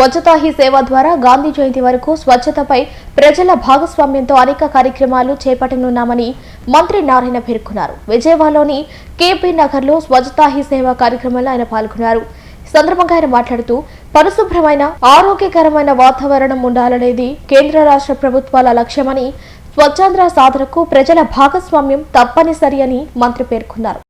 స్వచ్ఛతా he సేవ ద్వారా గాంధీ జయంతి వరకు స్వచ్ఛతపై ప్రజల భాగస్వామ్యంతో అనేక కార్యక్రమాలు చేపట్టనున్నామని మంత్రి నారాయణ పేర్కొన్నారు. విజయవాడలోని కేపీ నగర్లో స్వచ్ఛతా హీ సేవ కార్యక్రమంలో ఆయన పాల్గొన్నారు. సందర్భంగా ఆయన మాట్లాడుతూ పరిశుభ్రమైన ఆరోగ్యకరమైన వాతావరణం ఉండాలనేది కేంద్ర రాష్ట్ర ప్రభుత్వాల లక్ష్యమని స్వచ్ఛాంధ్ర సాధనకు ప్రజల భాగస్వామ్యం తప్పనిసరి అని మంత్రి పేర్కొన్నారు.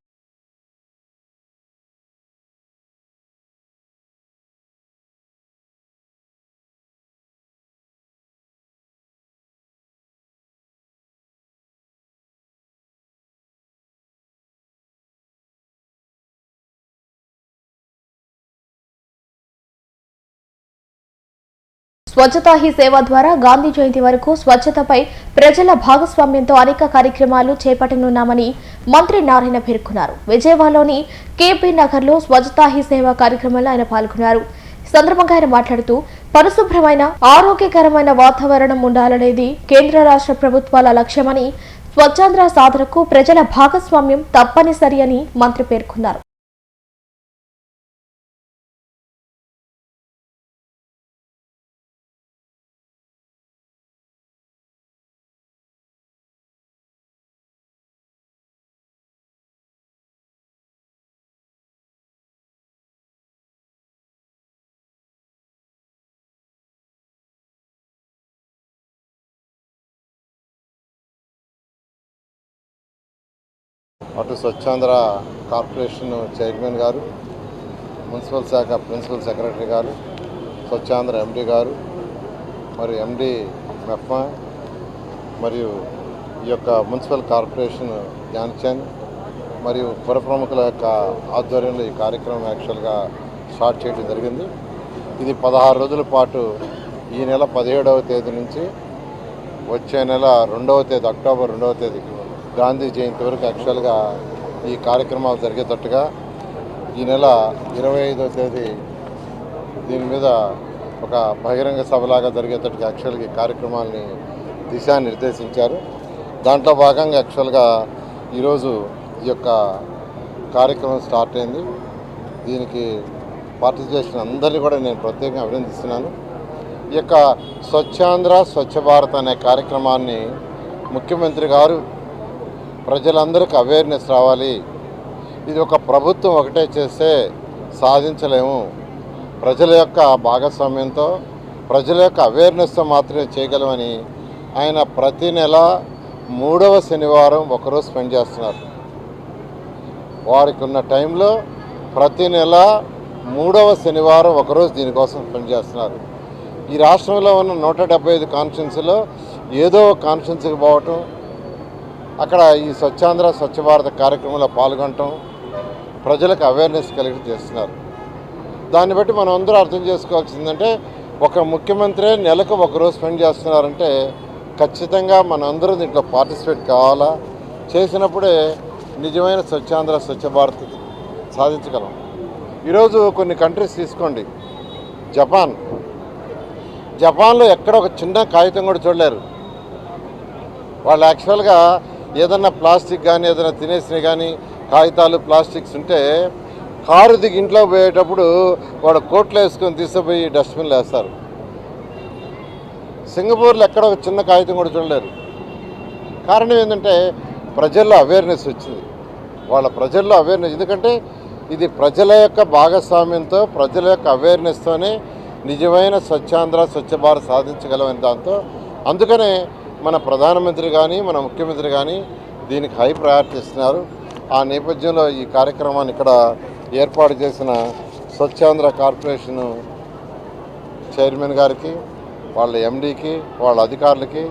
స్వచ్ఛతా హీ సేవ ద్వారా గాంధీ జయంతి వరకు స్వచ్ఛతపై ప్రజల భాగస్వామ్యంతో అనేక కార్యక్రమాలు చేపట్టనున్నామని మంత్రి నారాయణ పేర్కొన్నారు. విజయవాడలోని కేపీ నగర్లో స్వచ్ఛతా హీ సేవ కార్యక్రమంలో ఆయన పాల్గొన్నారు. సందర్భంగా ఆయన మాట్లాడుతూ పరిశుభ్రమైన ఆరోగ్యకరమైన వాతావరణం ఉండాలనేది కేంద్ర రాష్ట్ర ప్రభుత్వాల లక్ష్యమని స్వచ్ఛాంధ్ర సాధనకు ప్రజల భాగస్వామ్యం తప్పనిసరి అని మంత్రి పేర్కొన్నారు. అటు స్వచ్ఛాంధ్ర కార్పొరేషన్ చైర్మన్ గారు మున్సిపల్ శాఖ ప్రిన్సిపల్ సెక్రటరీ గారు స్వచ్ఛాంధ్ర ఎండి గారు మరియు ఎండి మెఫ్మా మరియు ఈ యొక్క మున్సిపల్ కార్పొరేషన్ ధ్యాన్చంద్ మరియు పుర ప్రముఖుల యొక్క ఆధ్వర్యంలో ఈ కార్యక్రమం యాక్చువల్గా స్టార్ట్ చేయడం జరిగింది. ఇది పదహారు రోజుల పాటు ఈ నెల పదిహేడవ తేదీ నుంచి వచ్చే నెల రెండవ తేదీ అక్టోబర్ రెండవ తేదీ గాంధీ జయంతి వరకు యాక్చువల్గా ఈ కార్యక్రమాలు జరిగేటట్టుగా ఈ నెల ఇరవై ఐదో తేదీ దీని మీద ఒక బహిరంగ సభలాగా జరిగేటట్టుగా యాక్చువల్గా ఈ కార్యక్రమాలని దిశానిర్దేశించారు. దాంట్లో భాగంగా యాక్చువల్గా ఈరోజు ఈ యొక్క కార్యక్రమం స్టార్ట్ అయింది. దీనికి పార్టిసిపేషన్ అందరినీ కూడా నేను ప్రత్యేకంగా అభినందిస్తున్నాను. ఈ యొక్క స్వచ్ఛాంధ్ర స్వచ్ఛ భారత్ అనే కార్యక్రమాన్ని ముఖ్యమంత్రి గారు ప్రజలందరికీ అవేర్నెస్ రావాలి. ఇది ఒక ప్రభుత్వం ఒకటే చేస్తే సాధించలేము. ప్రజల యొక్క భాగస్వామ్యంతో ప్రజల యొక్క అవేర్నెస్తో మాత్రమే చేయగలమని ఆయన ప్రతి నెల మూడవ శనివారం ఒకరోజు స్పెండ్ చేస్తున్నారు. వారికి ఉన్న టైంలో ప్రతి నెల మూడవ శనివారం ఒకరోజు దీనికోసం స్పెండ్ చేస్తున్నారు. ఈ రాష్ట్రంలో ఉన్న నూట డెబ్బై ఐదు కాన్స్టిట్యున్సీలో ఏదో ఒక కాన్స్టిట్యున్సీకి పోవటం అక్కడ ఈ స్వచ్ఛాంధ్ర స్వచ్ఛ భారత కార్యక్రమంలో పాల్గొనటం ప్రజలకు అవేర్నెస్ కలిగి చేస్తున్నారు. దాన్ని బట్టి మనం అందరూ అర్థం చేసుకోవాల్సిందంటే ఒక ముఖ్యమంత్రి నెలకు ఒకరోజు స్పెండ్ చేస్తున్నారంటే ఖచ్చితంగా మనందరూ దీంట్లో పార్టిసిపేట్ కావాలా? చేసినప్పుడే నిజమైన స్వచ్ఛాంధ్ర స్వచ్ఛ భారత్ సాధించగలం. ఈరోజు కొన్ని కంట్రీస్ తీసుకోండి. జపాన్. జపాన్లో ఎక్కడ ఒక చిన్న కాగితం కూడా చూడలేరు. వాళ్ళు యాక్చువల్గా ఏదన్నా ప్లాస్టిక్ కానీ ఏదైనా తినేసినవి కానీ కాగితాలు ప్లాస్టిక్స్ ఉంటే కారు దిగి ఇంట్లో పోయేటప్పుడు వాడు కోట్లు వేసుకొని తీసుకుపోయి డస్ట్బిన్లు వేస్తారు. సింగపూర్లో ఎక్కడ ఒక చిన్న కాగితం కూడా చూడలేరు. కారణం ఏంటంటే ప్రజల్లో అవేర్నెస్ వచ్చింది. వాళ్ళ ప్రజల్లో అవేర్నెస్ ఎందుకంటే ఇది ప్రజల యొక్క భాగస్వామ్యంతో ప్రజల యొక్క అవేర్నెస్తోనే నిజమైన స్వచ్ఛాంధ్ర స్వచ్ఛ భారత్ సాధించగలమని దాంతో. అందుకనే మన ప్రధానమంత్రి కానీ మన ముఖ్యమంత్రి కానీ దీనికి హై ప్రయారిటీ ఇస్తున్నారు. ఆ నేపథ్యంలో ఈ కార్యక్రమాన్ని ఇక్కడ ఏర్పాటు చేసిన స్వచ్ఛాంధ్ర కార్పొరేషన్ చైర్మన్ గారికి వాళ్ళ ఎండీకి వాళ్ళ అధికారులకి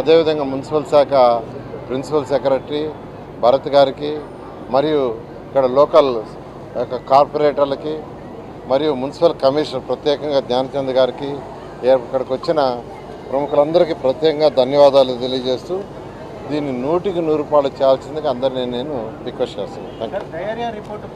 అదేవిధంగా మున్సిపల్ శాఖ ప్రిన్సిపల్ సెక్రటరీ భరత్ గారికి మరియు ఇక్కడ లోకల్ యొక్క కార్పొరేటర్లకి మరియు మున్సిపల్ కమిషనర్ ప్రత్యేకంగా ధ్యానచంద్ గారికి ఇక్కడికి వచ్చిన ప్రముఖులందరికీ ప్రత్యేకంగా ధన్యవాదాలు తెలియజేస్తూ దీన్ని నూటికి నూరు రూపాయలు చేయాల్సిందిగా అందరినీ నేను రిక్వెస్ట్ చేస్తున్నాను.